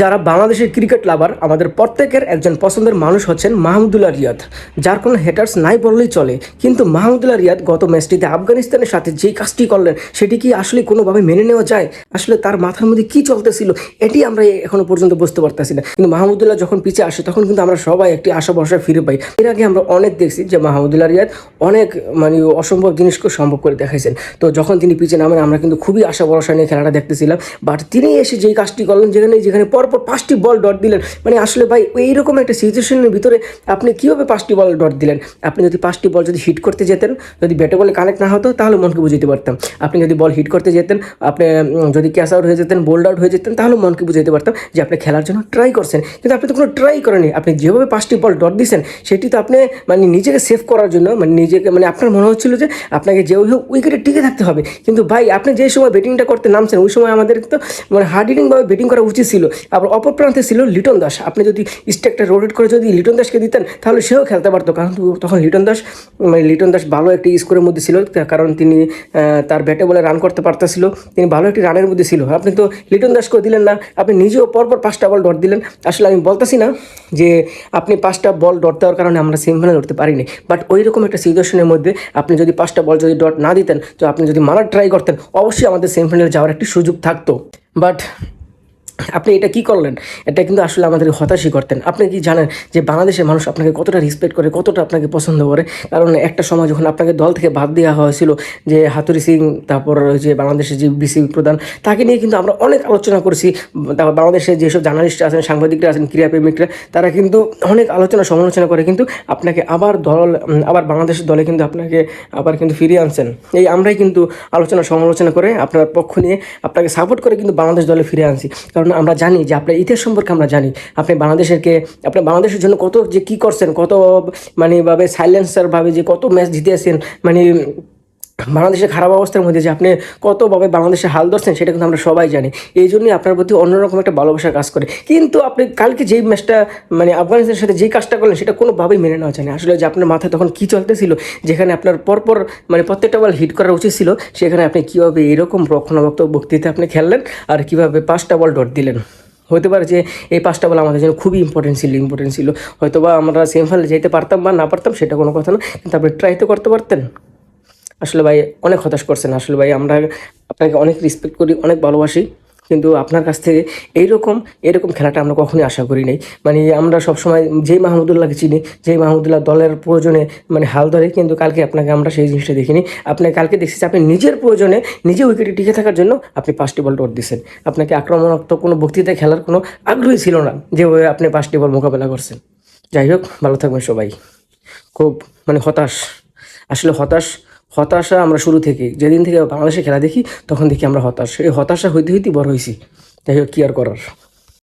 যারা বাংলাদেশের ক্রিকেট লাভার, আমাদের প্রত্যেকের একজন পছন্দের মানুষ হচ্ছেন মাহমুদুল্লাহ রিয়াদ, যার কোনো হেটার্স নাই বললেই চলে। কিন্তু মাহমুদুল্লাহ রিয়াদ গত ম্যাচটিতে আফগানিস্তানের সাথে যেই কাজটি করলেন, সেটি কি আসলে কোনোভাবে মেনে নেওয়া যায়? আসলে তার মাথার মধ্যে কি চলতেছিল, এটি আমরা এখনও পর্যন্ত বুঝতে পারতেছি না। কিন্তু মাহমুদুল্লাহ যখন পিছিয়ে আসে, তখন কিন্তু আমরা সবাই একটি আশা ভরসা ফিরে পাই। এর আগে আমরা অনেক দেখছি যে মাহমুদুল্লাহ রিয়াদ অনেক মানে অসম্ভব জিনিসকে সম্ভব করে দেখাইছেন। তো যখন তিনি পিছিয়ে নামেন, আমরা কিন্তু খুবই আশা ভরসা নিয়ে খেলাটা দেখতেছিলাম। বাট তিনি এসে যেই কাজটি করলেন যেখানে যেখানে পরপর পাঁচটি বল ডট দিলেন। মানে আসলে ভাই, এইরকম একটা সিচুয়েশনের ভিতরে আপনি কীভাবে পাঁচটি বল ডট দিলেন? আপনি যদি পাঁচটি বল যদি হিট করতে যেতেন, যদি ব্যাটে বলে কানেক্ট না হতো, তাহলে মনকে বুঝাইতে পারতাম। আপনি যদি বল হিট করতে যেতেন, আপনি যদি ক্যাচ আউট হয়ে যেতেন, বোল্ড আউট হয়ে যেতেন, তাহলে মনকে বুঝাইতে পারতাম যে আপনি খেলার জন্য ট্রাই করছেন। কিন্তু আপনি তো কোনো ট্রাই করেনি আপনি যেভাবে পাঁচটি বল ডট দিয়েছেন সেটি তো আপনি মানে নিজেকে সেভ করার জন্য মানে নিজেকে মানে আপনার মনে হচ্ছিল যে আপনাকে যে হোক উইকেটে টিকে থাকতে হবে। কিন্তু ভাই, আপনি যে সময় ব্যাটিংটা করতে নামছেন, ওই সময় আমাদের তো মানে হার্ড হিটিংভাবে ব্যাটিং করা উচিত ছিল। আবার অপর প্রান্তে ছিল লিটন দাস। আপনি যদি স্টেকটা রোটেট করে যদি লিটন দাসকে দিতেন, তাহলে সেও খেলতে পারতো। কারণ তখন লিটন দাস মানে লিটন দাস ভালো একটি স্কোরের মধ্যে ছিল। কারণ তিনি তার ব্যাটে বলে রান করতে পারতেছিল। তিনি ভালো একটি রানের মধ্যে ছিল। আপনি তো লিটন দাসকে দিলেন না। আপনি নিজেও পরপর পাঁচটা বল ডট দিলেন। আসলে আমি বলতেছি না যে আপনি পাঁচটা বল ডট দেওয়ার কারণে আমরা সেমিফাইনাল ধরতে পারিনি। বাট ওই রকম একটা সিচুয়েশনের মধ্যে আপনি যদি পাঁচটা বল যদি ডট না দিতেন, তো আপনি যদি মারার ট্রাই করতেন, অবশ্যই আমাদের সেমিফাইনালে যাওয়ার একটি সুযোগ থাকতো। বাট আপনি এটা কি করলেন? এটা কিন্তু আসলে আমাদের হতাশই করতেন। আপনি কি জানেন যে বাংলাদেশের মানুষ আপনাকে কতটা রেসপেক্ট করে, কতটা আপনাকে পছন্দ করে? কারণ একটা সময় যখন আপনাকে দল থেকে বাদ দেওয়া হয়েছিল যে হাতুরি সিং, তারপর যে বাংলাদেশের যে বিসিবি প্রধান, তাকে নিয়ে কিন্তু আমরা অনেক আলোচনা করেছি। তারপর বাংলাদেশের যেসব জার্নালিস্ট আছেন, সাংবাদিকরা আছেন ক্রীড়াপ্রেমিকরা তারা কিন্তু অনেক আলোচনা সমালোচনা করে, কিন্তু আপনাকে আবার দল আবার বাংলাদেশের দলে কিন্তু আপনাকে আবার কিন্তু ফিরিয়ে আনছেন। এই আমরাই কিন্তু আলোচনা সমালোচনা করে আপনার পক্ষ নিয়ে আপনাকে সাপোর্ট করে কিন্তু বাংলাদেশ দলে ফিরে আনছি। কারণ আমরা জানি যে আপনার ইতিহাস সম্পর্কে আমরা জানি। আপনি বাংলাদেশেরকে আপনার বাংলাদেশের জন্য কত যে কী করছেন, কত মানে ভাবে সাইলেন্সারভাবে যে কত ম্যাচ জিতেছেন মানে বাংলাদেশের খারাপ অবস্থার মধ্যে যে আপনি কতভাবে বাংলাদেশে হাল ধরছেন সেটা কিন্তু আমরা সবাই জানি। এই জন্যই আপনার প্রতি অন্যরকম একটা ভালোবাসা কাজ করে। কিন্তু আপনি কালকে যেই ম্যাচটা মানে আফগানিস্তানের সাথে যেই কাজটা করলেন সেটা কোনোভাবেই মেনে নেওয়া যায় না। আসলে যে আপনার মাথায় তখন কী চলতেছিল, যেখানে আপনার পরপর মানে প্রত্যেকটা বল হিট করা উচিত ছিল, সেখানে আপনি কীভাবে এরকম রক্ষণাবক্ত বক্তৃতা আপনি খেললেন আর কীভাবে পাঁচটা বল ডট দিলেন? হতে পারে যে এই পাঁচটা বল আমাদের জন্য খুবই ইম্পর্টেন্ট ছিল ইম্পর্টেন্ট ছিল। হয়তো বা আমরা সেমিফাইনালে যেতে পারতাম বা না পারতাম সেটা কোনো কথা না, কিন্তু আপনি ট্রাই তো করতে পারতেন। আসলে ভাই অনেক হতাশ করছেন। আসলে ভাই আমরা আপনাকে অনেক রেসপেক্ট করি, অনেক ভালোবাসি। কিন্তু আপনার কাছ থেকে এইরকম, এরকম খেলাটা আমরা কখনোই আশা করি নাই। মানে আমরা সবসময় যেই মাহমুদুল্লাহকে চিনি, যেই মাহমুদুল্লাহ দলের প্রয়োজনে মানে হাল ধরে, কিন্তু কালকে আপনাকে আমরা সেই জিনিসটা দেখিনি। আপনাকে কালকে দেখছি আপনি নিজের প্রয়োজনে নিজে উইকেটে টিকে থাকার জন্য আপনি পাঁচটি বল ডট দিচ্ছেন আপনাকে আক্রমণাত্মক কোনো বক্তৃতায় খেলার কোনো আগ্রহী ছিল না যেভাবে আপনি পাঁচটি বল মোকাবেলা করছেন। যাই হোক, ভালো থাকবেন সবাই। খুব মানে হতাশ। আসলে হতাশ হতাশা আমরা শুরু থেকে, যেদিন থেকে বাংলাদেশে খেলা দেখি, তখন দেখি আমরা হতাশ। এই হতাশা হইতে হইতে বড় হয়েছি যাই হোক, কি আর করার?